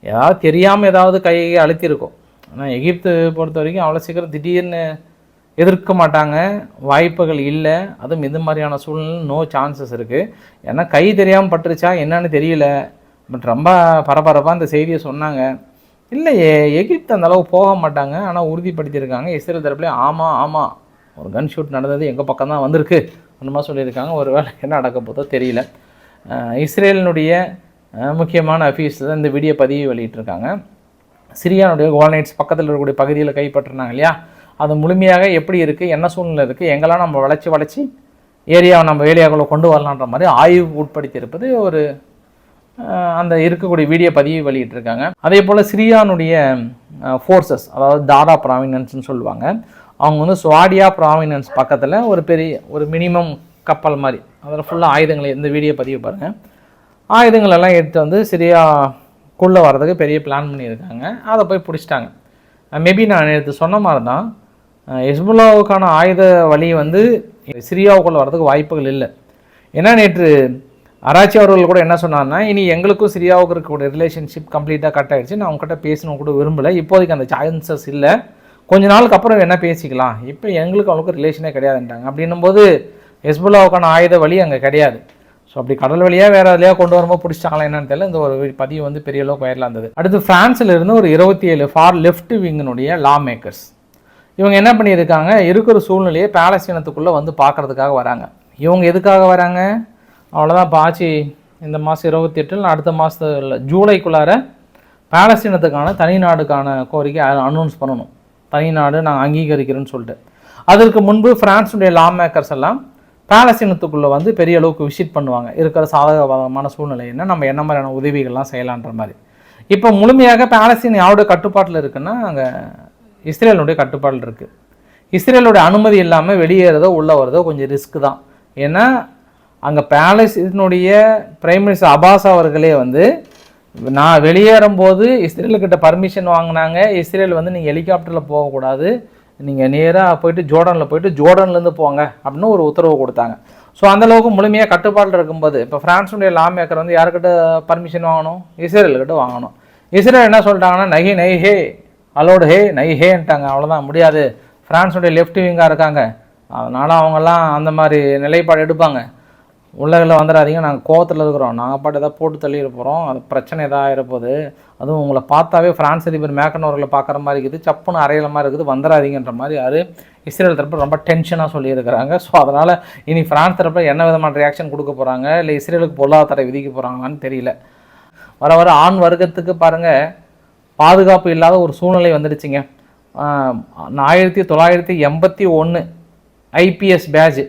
ஏதாவது தெரியாமல் ஏதாவது கையை அழுத்திருக்கும் ஆனால் எகிப்து பொறுத்த வரைக்கும் அவ்வளோ சீக்கிரம் திடீர்னு எதிர்க்க மாட்டாங்க. வாய்ப்புகள் இல்லை. அதுவும் இந்த மாதிரியான சூழ்நிலை நோ சான்சஸ் இருக்குது ஏன்னா கை தெரியாமல் பட்டுருச்சா என்னன்னு தெரியல. பட் ரொம்ப பரபரப்பாக அந்த செய்தியை சொன்னாங்க. இல்லையே எகிப்து அந்த அளவுக்கு போக மாட்டாங்க. ஆனால் உறுதிப்படுத்தியிருக்காங்க. இஸ்ரேல் தரப்புலேயே ஆமாம் ஆமாம் ஒரு கன் ஷூட் நடந்தது எங்கள் பக்கம் தான் வந்திருக்கு. அந்த மாதிரி சொல்லியிருக்காங்க. ஒரு வேளை என்ன நடக்க போதோ தெரியல. இஸ்ரேலினுடைய முக்கியமான அஃபீஸில் தான் இந்த வீடியோ பதிவு வெளியிட்டிருக்காங்க. சிரியானுடைய கோல்நைட்ஸ் பக்கத்தில் இருக்கக்கூடிய பகுதியில் கைப்பற்றினாங்க இல்லையா? அது முழுமையாக எப்படி இருக்குது என்ன சூழ்நிலை இருக்குது எங்கெல்லாம் நம்ம வளைச்சி வளைச்சி ஏரியாவை நம்ம ஏரியாக்குள்ளே கொண்டு வரலான்ற மாதிரி ஆய்வு உட்படுத்தி இருப்பது ஒரு அந்த இருக்கக்கூடிய வீடியோ பதிவு வெளியிட்டிருக்காங்க. அதே போல் சிரியானுடைய ஃபோர்ஸஸ் அதாவது தாரா ப்ராவினன்ஸ்னு சொல்லுவாங்க. அவங்க வந்து சுவாடியா ப்ராவினன்ஸ் பக்கத்தில் ஒரு பெரிய ஒரு மினிமம் கப்பல் மாதிரி. அதில் ஃபுல்லாக ஆயுதங்களை இந்த வீடியோ பதிவு பாருங்கள் ஆயுதங்கள் எல்லாம் எடுத்து வந்து சிரியாக்குள்ளே வர்றதுக்கு பெரிய பிளான் பண்ணியிருக்காங்க. அதை போய் பிடிச்சிட்டாங்க. மேபி நான் நேற்று சொன்ன மாதிரி தான் ஹெஸ்புல்லாவுக்கான ஆயுத வழி வந்து சிரியாவுக்குள்ளே வர்றதுக்கு வாய்ப்புகள் இல்லை. ஏன்னா நேற்று ஆராய்ச்சி அவர்கள் கூட என்ன சொன்னார்னா இனி எங்களுக்கும் சிரியாவுக்கு இருக்கக்கூடிய ரிலேஷன்ஷிப் கம்ப்ளீட்டாக கட் ஆகிடுச்சு நான் அவங்ககிட்ட பேசணும் கூட விரும்பலை. இப்போதைக்கு அந்த சான்சஸ் இல்லை. கொஞ்ச நாளுக்கு அப்புறம் என்ன பேசிக்கலாம்? இப்போ எங்களுக்கு அவனுக்கு ரிலேஷனே கிடையாதுன்ட்டாங்க அப்படின்னும் போது ஹெஸ்புல்லாவுக்கான ஆயுத வழி அங்கே கிடையாது. ஸோ அப்படி கடல் வழியாக வேறு எதுலையாக கொண்டு வரும்போது பிடிச்சாங்களா என்னன்னு தெரியல. இந்த ஒரு பதிவு வந்து பெரிய அளவுக்கு வயலாக இருந்தது. அடுத்து பிரான்ஸ்ல இருந்து ஒரு இருபத்தி ஏழு ஃபார் லெஃப்ட் விங்கினுடைய லா மேக்கர்ஸ் இவங்க என்ன பண்ணியிருக்காங்க? இருக்கிற சூழ்நிலையை பேலஸ்தீனத்துக்குள்ளே வந்து பார்க்கறதுக்காக வராங்க. இவங்க எதுக்காக வராங்க? அவ்வளோதான் பாச்சி இந்த மாதம் இருபத்தி எட்டில் அடுத்த மாதத்தில் ஜூலைக்குள்ளார பேலஸீனத்துக்கான தனி நாடுக்கான கோரிக்கை அனௌன்ஸ் பண்ணணும். தனி நாடு நாங்கள் அங்கீகரிக்கிறேன்னு சொல்லிட்டு. அதற்கு முன்பு ஃப்ரான்ஸுடைய லா மேக்கர்ஸ் எல்லாம் பேலஸ்தீனத்துக்குள்ளே வந்து பெரிய அளவுக்கு விசிட் பண்ணுவாங்க. இருக்கிற சாதகமான சூழ்நிலை என்ன? நம்ம என்ன மாதிரியான உதவிகள்லாம் செய்யலான்ற மாதிரி. இப்போ முழுமையாக பேலஸ்தீன் யாருடைய கட்டுப்பாட்டில் இருக்குன்னா அங்கே இஸ்ரேலுடைய கட்டுப்பாட்டில் இருக்குது இஸ்ரேலுடைய அனுமதி இல்லாமல் வெளியேறதோ உள்ளே வரதோ கொஞ்சம் ரிஸ்க் தான். ஏன்னா அங்கே பேலஸ்தீனுடைய பிரைம் மினிஸ்டர் அபாஸ் அவர்களே வந்து நான் வெளியேறும்போது இஸ்ரேலுக்கிட்ட பர்மிஷன் வாங்கினாங்க. இஸ்ரேல் வந்து நீங்கள் ஹெலிகாப்டரில் போகக்கூடாது. நீங்கள் நேராக போயிட்டு ஜோர்டனில் போயிட்டு ஜோர்டன்லேருந்து போங்க அப்படின்னு ஒரு உத்தரவு கொடுத்தாங்க. ஸோ அந்தளவுக்கு முழுமையாக கட்டுப்பாட்டில் இருக்கும்போது இப்போ ஃப்ரான்ஸுடைய லா மேக்கர் வந்து யாருக்கிட்ட பர்மிஷன் வாங்கணும்? இஸ்ரேல்கிட்ட வாங்கணும். இஸ்ரேல் என்ன சொல்லிட்டாங்கன்னா நகி நைஹே அலோடு ஹே நை ஹேன்ட்டாங்க அவ்வளோதான் முடியாது. ஃப்ரான்ஸுடைய லெஃப்ட் விங்காக இருக்காங்க. அதனால் அவங்கெல்லாம் அந்த மாதிரி நிலைப்பாடு எடுப்பாங்க. உள்ளகளில் வந்துடாதீங்க. நாங்கள் கோவத்தில் இருக்கிறோம். நாங்கள் பாட்டு ஏதாவது போட்டு தள்ளிட போகிறோம் அது பிரச்சனை எதாவது இருப்போது அதுவும் உங்களை பார்த்தாவே ஃப்ரான்ஸ் அதிபர் மேக்கன் அவர்களை பார்க்குற மாதிரி இருக்குது. சப்புன்னு அறையில மாதிரி இருக்குது. வந்துடாதீங்கன்ற மாதிரி அது இஸ்ரேல் தரப்பு ரொம்ப டென்ஷனாக சொல்லியிருக்கிறாங்க. ஸோ அதனால் இனி ஃப்ரான்ஸ் தரப்பில் என்ன விதமான ரியாக்ஷன் கொடுக்க போகிறாங்க இல்லை இஸ்ரேலுக்கு பொருளாதார விதிக்க போகிறாங்களான்னு தெரியல. வர வர ஆண் வர்க்கத்துக்கு பாருங்கள் பாதுகாப்பு இல்லாத ஒரு சூழ்நிலை வந்துடுச்சுங்க. ஆயிரத்தி தொள்ளாயிரத்தி எண்பத்தி ஒன்று ஐபிஎஸ் பேட்ச்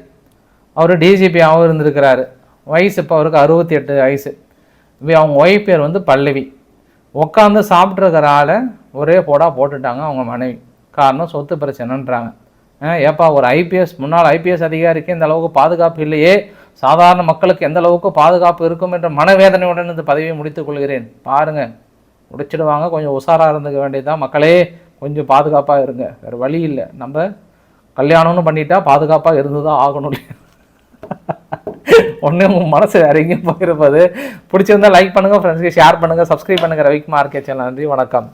அவர் டிஜிபியாகவும் இருந்திருக்கிறாரு. வயசு இப்போ அவருக்கு அறுபத்தி எட்டு வயசு. இப்போ அவங்க ஒய்ஃப் பேர் வந்து பல்லவி. உட்காந்து சாப்பிட்ருக்கிற ஆளை ஒரே போடா போட்டுட்டாங்க அவங்க மனைவி. காரணம் சொத்து பிரச்சனைன்றாங்க ஏப்பா ஒரு ஐபிஎஸ் முன்னாள் ஐபிஎஸ் அதிகாரிக்கு இந்த அளவுக்கு பாதுகாப்பு இல்லையே. சாதாரண மக்களுக்கு எந்த அளவுக்கு பாதுகாப்பு இருக்கும் என்ற மனவேதனையுடன் இந்த பதவியை முடித்துக் கொள்கிறேன். பாருங்கள் முடிச்சிடுவாங்க. கொஞ்சம் உஷாராக இருந்துக்க வேண்டியதுதான் மக்களே கொஞ்சம் பாதுகாப்பாக இருங்க. வேறு வழி இல்லை. நம்ம கல்யாணம்னு பண்ணிட்டா பாதுகாப்பாக இருந்து தான் ஆகணும் ஒன்று உங்கள் மனசு வேற எங்கேயும் போயிருப்பது. பிடிச்சிருந்தா லைக் பண்ணுங்கள் ஃப்ரெண்ட்ஸ்க்கு ஷேர் பண்ணுங்கள் சப்ஸ்கிரைப் பண்ணுங்கள் ரவிக்குமார் கே. சேனல் நன்றி வணக்கம்.